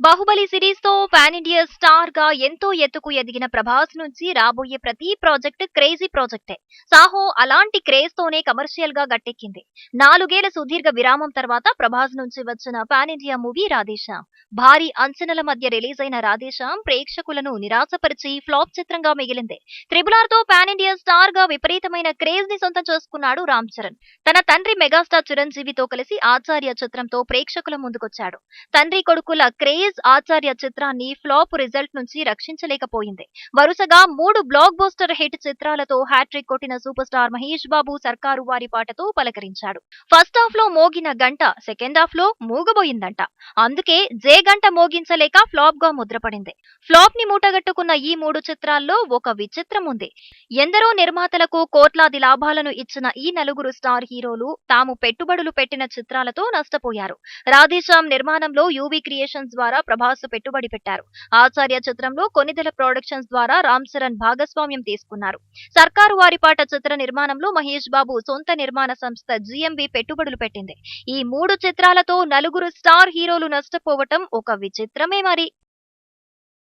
Baahubali సిరీస్తో pan India స్టార్గా ఎంతో ఎత్తుకు ఎదిగిన ప్రభాస్ నుంచి రాబోయే ప్రతి ప్రాజెక్ట్ క్రేజీ ప్రాజెక్టే. సాహో అలాంటి క్రేజ్ తోనే కమర్షియల్గా గట్టెక్కింది. నాలుగేళ్ళ సుదీర్ఘ విరామం తర్వాత ప్రభాస్ నుంచి వచ్చిన పాన్ ఇండియా మూవీ రాధేశ్యాం భారీ అంచనల మధ్య రిలీజ్ అయిన రాధేశ్యాం ప్రేక్షకులను నిరాశపరిచి ఫ్లాప్ చిత్రంగా మిగిలింది. త్రిబులార్తో పాన్ ఇండియా స్టార్గా విపరీతమైన క్రేజ్ని సొంతం చేసుకున్నాడు రామ్ చరణ్. తన తండ్రి మెగాస్టార్ చిరంజీవితో కలిసి ఆచార్య చిత్రంతో ప్రేక్షకుల ముందుకొచ్చాడు. తండ్రి కొడుకుల క్రేజ్ ఆచార్య చిత్రాన్ని ఫ్లాప్ రిజల్ట్ నుంచి రక్షించలేకపోయింది. వరుసగా మూడు బ్లాక్ బోస్టర్ హిట్ చిత్రాలతో హ్యాట్రిక్ కొట్టిన సూపర్ స్టార్ మహేష్ బాబు సర్కారు వారి పాటతో పలకరించాడు. ఫస్ట్ హాఫ్లో మోగిన గంట సెకండ్ హాఫ్లో మూగబోయిందంట. అందుకే జే గంట మోగించలేక ఫ్లాప్గా ముద్రపడింది. ఫ్లాప్ని మూటగట్టుకున్న ఈ మూడు చిత్రాల్లో ఒక విచిత్రం ఉంది. ఎందరో నిర్మాతలకు కోట్లాది లాభాలను ఇచ్చిన ఈ నలుగురు స్టార్ హీరోలు తాము పెట్టుబడులు పెట్టిన చిత్రాలతో నష్టపోయారు. రాధేశ్యామ్ నిర్మాణంలో యూవీ క్రియేషన్స్ ద్వారా ప్రభాస్ పెట్టుబడి పెట్టారు. ఆచార్య చిత్రంలో కొనిదెల ప్రొడక్షన్స్ ద్వారా రామ్ చరణ్ భాగస్వామ్యం తీసుకున్నారు. సర్కారు వారిపాట చిత్ర నిర్మాణంలో మహేష్ బాబు సొంత నిర్మాణ సంస్థ జిఎంబి పెట్టుబడులు పెట్టింది. ఈ మూడు చిత్రాలతో నలుగురు స్టార్ హీరోలు నష్టపోవటం ఒక విచిత్రమే మరి.